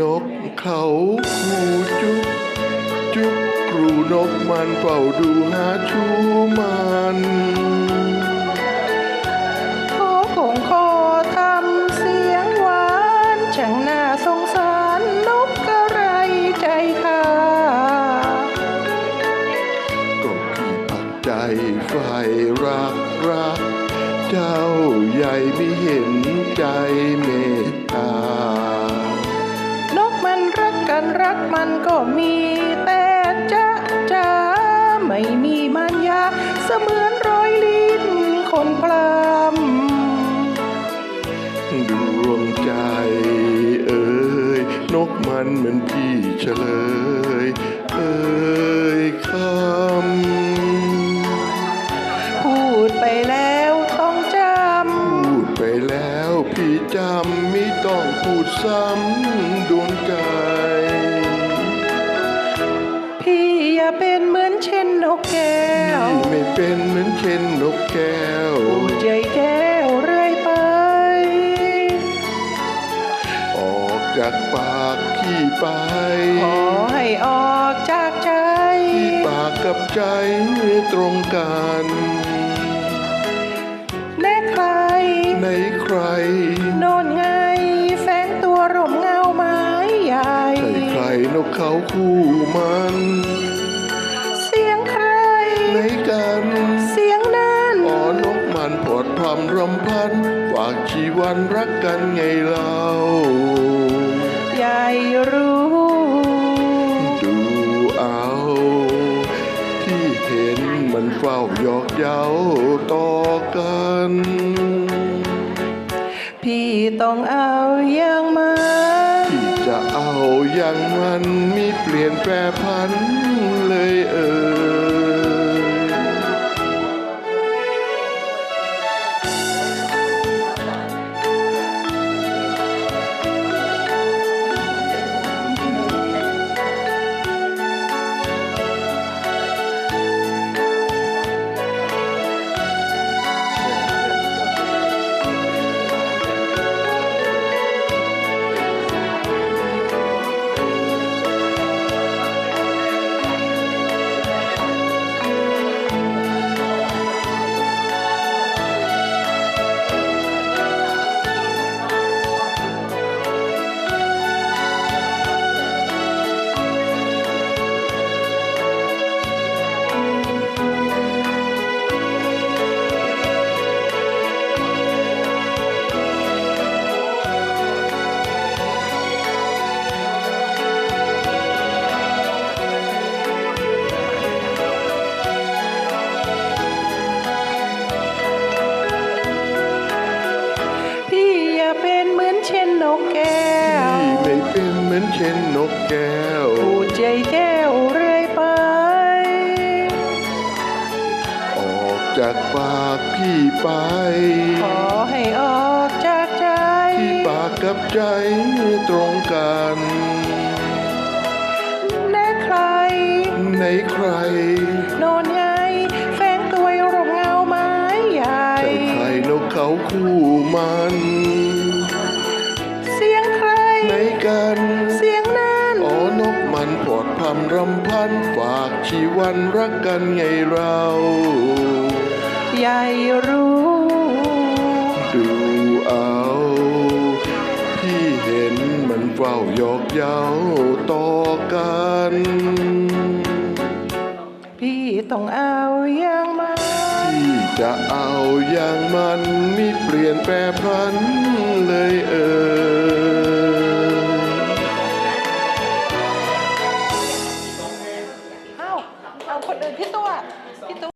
นกเขาคูจุกจุกครูนกมันเฝ้าดูหาชูมันขอคงขอทำเสียงหวานช่างน่าสงสารนกกระไรใจค่ะก็พี่ปักใจใฝ่รักรัก เจ้าใหญ่ไม่เห็นใจเม รักกันรักมันก็มีแต่จะจะไม่มีมันยาเสมือนรอยลิ้นคนพลำดวงใจเอ่ยนกมันเหมือนพี่เฉลย เอ่ยคำพูดไปแล้วต้องจพูดไปแล้วพี่จำไม่ต้องพูดซ้ำดวงใจ เป็นเหมือนเช่นนกแก้วพูดใจแก้วเรื่อยไป ออกจากปากพี่ไป ขอให้ออกจากใจที่ปากกับใจตรงกันแน่ใคร ในใคร โน่นไงแฝงตัวร่มเงาไม้ใหญ่ใช่ใครนกเขาคู่มัน วันรักกันไงเล่าใหญ่รู้ ดูเอา ที่เห็นมันเฝ้าหยอกเย้าต่อกัน พี่ต้องเอาอย่างมันที่จะเอาอย่างมันมีเปลี่ยนแปรพันเลยเอ่ย ช่นนกแก้วพูดใจแก้วเรื่อยไป ออกจากปากพี่ไป ขอให้ออกจากใจ ที่ปากกับใจตรงกันแน่ใคร ในใครโน่นไงแฝงตัวร่มเงาไม้ใหญ่ใช่ใครนกเขาคู่มัน เสียงใคร ในกันเสียงนั้นอ๋อนกมัน ปลอดพรำรำพันฝากชีวันรักกันไงเราใหญ่รู้ ดูเอาพี่เห็นมันเฝ้าหยอกเย้าต่อกัน พี่ต้องเอาอย่างมันพี่จะเอาอย่างมันไม่เปลี่ยนแปรพันเลยเอ่ย